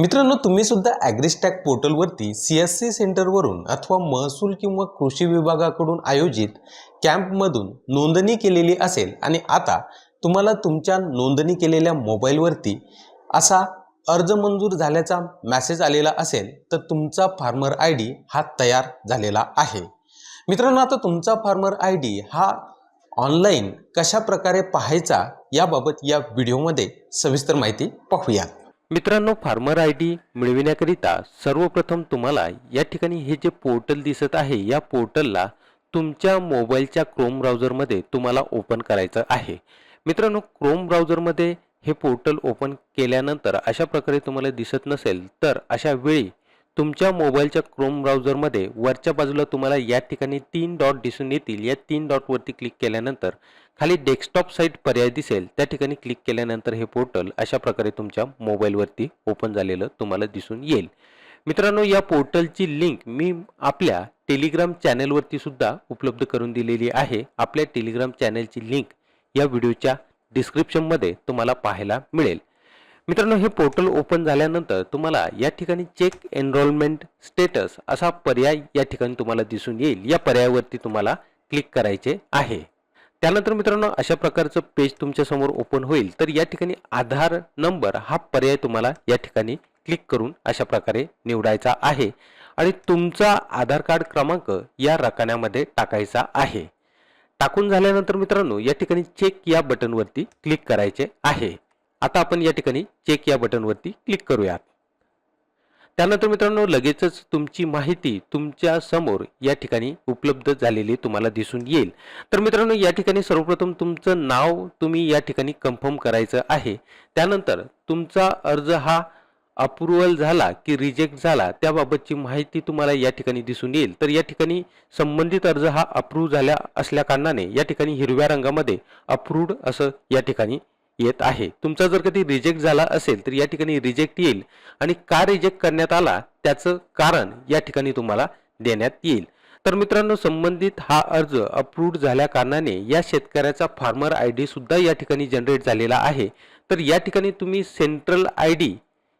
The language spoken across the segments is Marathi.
मित्रांनो तुम्ही सुद्धा ॲग्रिस्टॅक पोर्टलवरती सी एस सी सेंटरवरून अथवा महसूल किंवा कृषी विभागाकडून आयोजित कॅम्पमधून नोंदणी केलेली असेल आणि आता तुम्हाला तुमच्या नोंदणी केलेल्या मोबाईलवरती असा अर्ज मंजूर झाल्याचा मॅसेज आलेला असेल तर तुमचा फार्मर आय डी हा तयार झालेला आहे. मित्रांनो आता तुमचा फार्मर आय डी हा ऑनलाईन कशा प्रकारे पाहायचा याबाबत या व्हिडिओमध्ये सविस्तर माहिती पाहूया मित्रांनो फार्मर आय डी मिळविण्याकरिता सर्वप्रथम तुम्हाला या ठिकाणी हे जे पोर्टल दिसत आहे या पोर्टलला तुमच्या मोबाईलच्या क्रोम ब्राउझरमध्ये तुम्हाला ओपन करायचं आहे. मित्रांनो क्रोम ब्राउझरमध्ये हे पोर्टल ओपन केल्यानंतर अशा प्रकारे तुम्हाला दिसत नसेल तर अशा वेळी तुमच्या मोबाईलच्या क्रोम ब्राउझरमध्ये वरच्या बाजूला तुम्हाला या ठिकाणी तीन डॉट दिसून येतील. या तीन डॉटवरती क्लिक केल्यानंतर खाली डेस्कटॉप साईट पर्याय दिसेल. त्या ठिकाणी क्लिक केल्यानंतर हे पोर्टल अशा प्रकारे तुमच्या मोबाईलवरती ओपन झालेलं तुम्हाला दिसून येईल. मित्रांनो या पोर्टलची लिंक मी आपल्या टेलिग्राम चॅनेलवरती सुद्धा उपलब्ध करून दिलेली आहे. आपल्या टेलिग्राम चॅनेलची लिंक या व्हिडिओच्या डिस्क्रिप्शनमध्ये तुम्हाला पाहायला मिळेल. मित्रांनो हे पोर्टल ओपन झाल्यानंतर तुम्हाला या ठिकाणी चेक एनरोलमेंट स्टेटस असा पर्याय या ठिकाणी तुम्हाला दिसून येईल. या पर्यायावरती तुम्हाला क्लिक करायचे आहे. त्यानंतर मित्रांनो अशा प्रकारचं पेज तुमच्यासमोर ओपन होईल. तर या ठिकाणी आधार नंबर हा पर्याय तुम्हाला या ठिकाणी क्लिक करून अशा प्रकारे निवडायचा आहे. आणि तुमचा आधार कार्ड क्रमांक या रकान्यामध्ये टाकायचा आहे. टाकून झाल्यानंतर मित्रांनो या ठिकाणी चेक या बटनवरती क्लिक करायचे आहे. आता आपण या ठिकाणी चेक या बटनवरती क्लिक करूयात. त्यानंतर मित्रांनो लगेचच तुमची माहिती तुमच्यासमोर या ठिकाणी उपलब्ध झालेली तुम्हाला दिसून येईल. तर मित्रांनो या ठिकाणी सर्वप्रथम तुमचं नाव तुम्ही या ठिकाणी कन्फर्म करायचं आहे. त्यानंतर तुमचा अर्ज हा अप्रुव्हल झाला की रिजेक्ट झाला त्याबाबतची माहिती तुम्हाला या ठिकाणी दिसून येईल. तर या ठिकाणी संबंधित अर्ज हा अप्रूव्ह झाला असल्या कारणाने या ठिकाणी हिरव्या रंगामध्ये अप्रूव्ड असं या ठिकाणी येत आहे. तुमचा जर कधी रिजेक्ट झाला असेल तर या ठिकाणी रिजेक्ट येईल. आणि का रिजेक्ट करण्यात आला त्याचं कारण या ठिकाणी तुम्हाला देण्यात येईल. तर मित्रांनो संबंधित हा अर्ज अप्रूव्ड झाल्या कारणाने या शेतकऱ्याचा फार्मर आय डी सुद्धा या ठिकाणी जनरेट झालेला आहे. तर या ठिकाणी तुम्ही सेंट्रल आय डी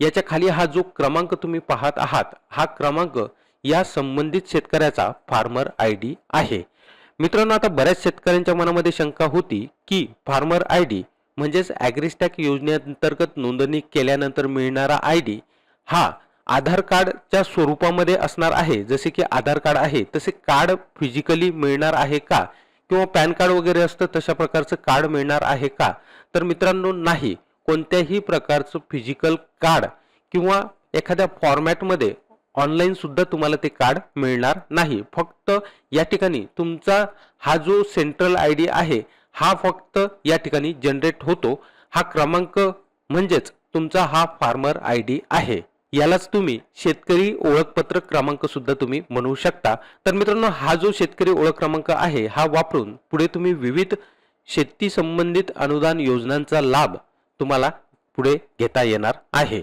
याच्या खाली हा जो क्रमांक तुम्ही पाहत आहात हा क्रमांक या संबंधित शेतकऱ्याचा फार्मर आय डी आहे. मित्रांनो आता बऱ्याच शेतकऱ्यांच्या मनामध्ये शंका होती की फार्मर आय डी म्हणजेच ॲग्रिस्टॅक योजनेअंतर्गत नोंदणी केल्यानंतर मिळणारा आय डी हा आधार कार्डच्या स्वरूपामध्ये असणार आहे. जसे की आधार कार्ड आहे तसे कार्ड फिजिकली मिळणार आहे का? किंवा पॅन कार्ड वगैरे असतं तशा प्रकारचं कार्ड मिळणार आहे का? तर मित्रांनो नाही. कोणत्याही प्रकारचं फिजिकल कार्ड किंवा एखाद्या फॉर्मॅटमध्ये ऑनलाईन सुद्धा तुम्हाला ते कार्ड मिळणार नाही. फक्त या ठिकाणी तुमचा हा जो सेंट्रल आय डी आहे हा फक्त या ठिकाणी जनरेट होतो. हा क्रमांक म्हणजेच तुमचा हा फार्मर आय डी आहे. यालाच तुम्ही शेतकरी ओळखपत्र क्रमांक सुद्धा तुम्ही म्हणू शकता. तर मित्रांनो हा जो शेतकरी ओळख क्रमांक आहे हा वापरून पुढे तुम्ही विविध शेती संबंधित अनुदान योजनांचा लाभ तुम्हाला पुढे घेता येणार आहे.